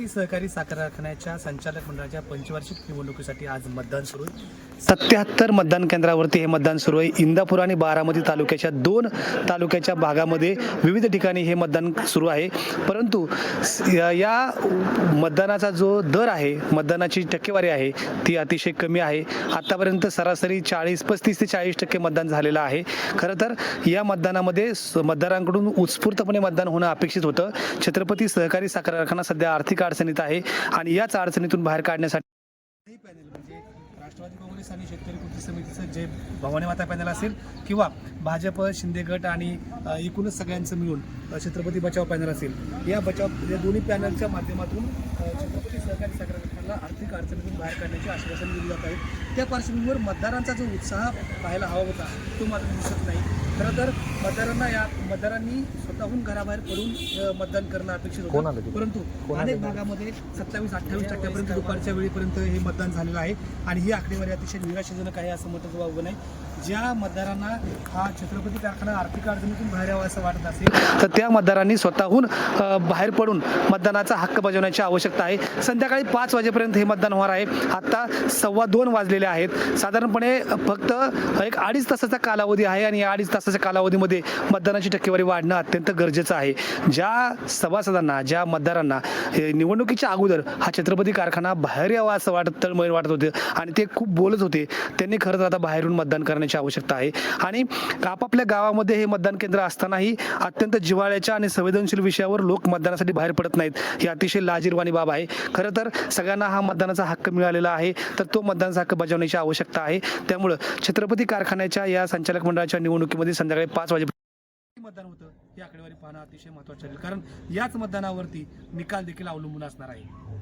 अमरावती सहकारी साखर कारखान्याच्या संचालक मंडळाच्या पंचवार्षिक निवडणुकीसाठी आज मतदान सुरू आहे. सत्याहत्तर मतदान केंद्रावरती हे मतदान सुरू आहे. इंदापूर आणि बारामती तालुक्याच्या दोन तालुक्याच्या भागामध्ये विविध ठिकाणी हे मतदान सुरू आहे. परंतु या- मतदानाचा जो दर आहे मतदानाची टक्केवारी आहे ती अतिशय कमी आहे. आतापर्यंत सरासरी चाळीस पस्तीस ते चाळीस टक्के मतदान झालेलं आहे. खरं तर या मतदानामध्ये मतदारांकडून उत्स्फूर्तपणे मतदान होणं अपेक्षित होतं. छत्रपती सहकारी साखर कारखाना सध्या आर्थिक अडचणीत आहे आणि याच अडचणीतून बाहेर काढण्यासाठी राष्ट्रवादी काँग्रेस आणि शेतकरी कृती समितीचं जे भवानी माता पॅनल असेल किंवा भाजप शिंदे गट आणि एकूणच सगळ्यांचं मिळून छत्रपती बचाव पॅनल असेल या बचाव या दोन्ही पॅनलच्या माध्यमातून छत्रपती सहकारी साखर कारखान्याला आर्थिक अडचणीतून बाहेर काढण्याचे आश्वासन दिले जात आहे. त्या पार्श्वभूमीवर मतदारांचा जो उत्साह पाहायला हवा होता तो मात्र दिसत नाही. खरं तर मतदारांना या मतदारांनी स्वतःहून घराबाहेर पडून मतदान करणं अपेक्षित होतं. परंतु अनेक भागामध्ये सत्तावीस अठ्ठावीस टक्क्यापर्यंत दुपारच्या वेळेपर्यंत हे मतदान झालेलं आहे आणि ही आकडेवारी अतिशय निराशाजनक आहे असं म्हटलं वावगं नाही ज्या मतदारांना हा छत्रपती कारखाना आर्थिक अडचणीतून बाहेर यावा असं वाटत असेल तर त्या मतदारांनी स्वतःहून बाहेर पडून मतदानाचा हक्क बजावण्याची आवश्यकता आहे. संध्याकाळी पाच वाजेपर्यंत हे मतदान होणार आहे. आता सव्वा दोन वाजलेले आहेत. साधारणपणे फक्त एक अडीच तासाचा कालावधी आहे आणि या अडीच तासाच्या कालावधीमध्ये मतदानाची टक्केवारी वाढणं अत्यंत गरजेचं आहे. ज्या सभासदांना ज्या मतदारांना हे निवडणुकीच्या अगोदर हा छत्रपती कारखाना बाहेर यावा असं वाटत तळमळ वाटत होते आणि ते खूप बोलत होते त्यांनी खरं तर आता बाहेरून मतदान करण्याची आवश्यकता आहे. आणि आपापल्या गावामध्ये हे मतदान केंद्र असतानाही अत्यंत जिव्हाळ्याच्या आणि संवेदनशील विषयावर लोक मतदानासाठी बाहेर पडत नाहीत. ही अतिशय लाजीरवाणी बाब आहे. खरं तर सगळ्यांना हा मतदानाचा हक्क मिळालेला आहे. तर तो मतदानाचा हक्क बजावण्याची आवश्यकता आहे. त्यामुळं छत्रपती कारखान्याच्या या संचालक मंडळाच्या निवडणुकीमध्ये संध्याकाळी पाच वाजे मतदान होतं. ही आकडेवारी पाहणं अतिशय महत्वाचं ठरेल. कारण याच मतदानावरती निकाल देखील अवलंबून असणार आहे.